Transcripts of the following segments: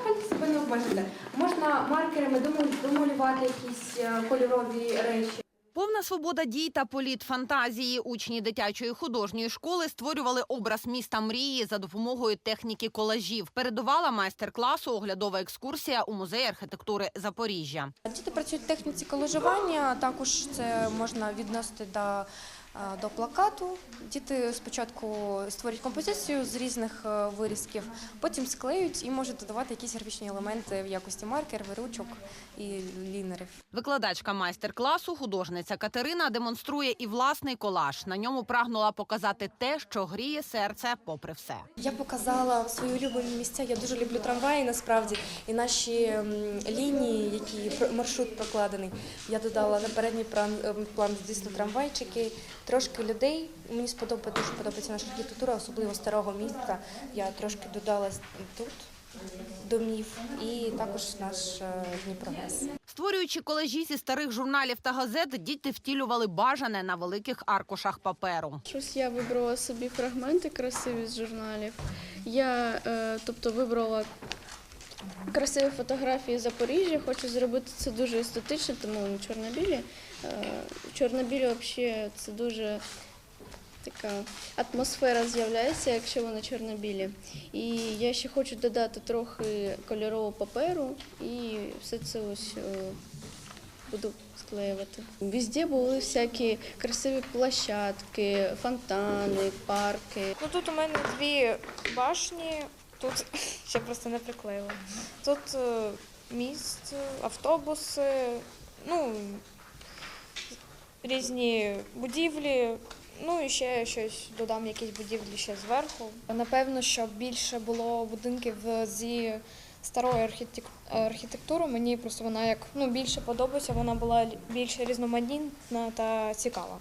взагалі себе не обмежити. Можна маркерами домалювати якісь е, кольорові речі. Повна свобода дій та політ фантазії. Учні дитячої художньої школи створювали образ міста мрії за допомогою техніки колажів. Передувала майстер-класу оглядова екскурсія у музеї архітектури Запоріжжя. Діти працюють в техніці колежування, також це можна відносити до, до плакату. Діти спочатку створюють композицію з різних е, вирізків, потім склеюють і можуть додавати якісь графічні елементи в якості маркерів, ручок і лінерів. Викладачка майстер-класу, художниця Катерина, демонструє і власний колаж. На ньому прагнула показати те, що гріє серце, попри все. Я показала свої улюблені місця. Я дуже люблю трамваї насправді. І наші лінії, які пр- маршрут прокладений. Я додала на передній план, ем, план звісно, трамвайчики, трошки людей. Мені сподобається дуже подобається наша архітектура, особливо старого міста. Я трошки додала тут домів і також наш е, Дніпрогрес. Створюючи колажі зі старих журналів та газет, діти втілювали бажане на великих аркушах паперу. Щось я вибрала собі фрагменти красиві з журналів. Я е, тобто вибрала красиві фотографії Запоріжжя. Хочу зробити це дуже естетично, тому вони чорно-білі. Е, чорно-білі взагалі це дуже така атмосфера з'являється, якщо вони чорно-білі. І я ще хочу додати трохи кольорового паперу і все це ось. е, буду склеювати. Везде були всякі красиві площадки, фонтани, парки. Ну тут у мене дві башні, тут ще просто не приклеїла. Тут е, міст, автобуси, ну різні будівлі. Ну і ще щось додам, якісь будівлі ще зверху. Напевно, щоб більше було будинків зі архітек- архітектури. Мені просто вона як ну більше подобається. Вона була більш різноманітна та цікава.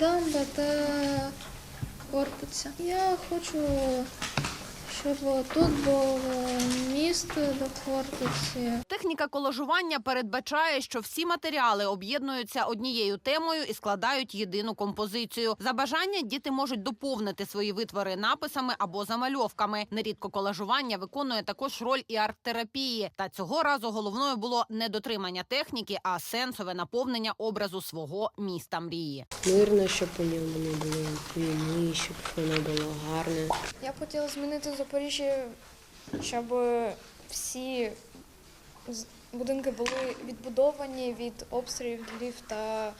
Дамба та корпуса. Я хочу, щоб тут було місто до корпусі. Техніка колажування передбачає, що всі матеріали об'єднуються однією темою і складають єдину композицію. За бажання діти можуть доповнити свої витвори написами або замальовками. Нерідко колажування виконує також роль і арт-терапії. Та цього разу головною було не дотримання техніки, а сенсове наповнення образу свого міста мрії. Мирно, щоб у ньому не було війни, щоб воно було гарне. Я хотіла змінити Запоріжжя, щоб всі будинки були відбудовані від обстрілів та е,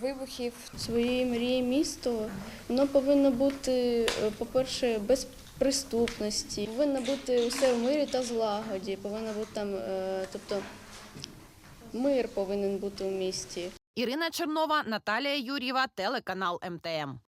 вибухів. Своєї мрії місто воно повинно бути, е, по-перше, без приступності, повинно бути усе в мирі та злагоді. Повинно бути там, е, тобто мир повинен бути у місті. Ірина Чернова, Наталія Юр'єва, телеканал МТМ.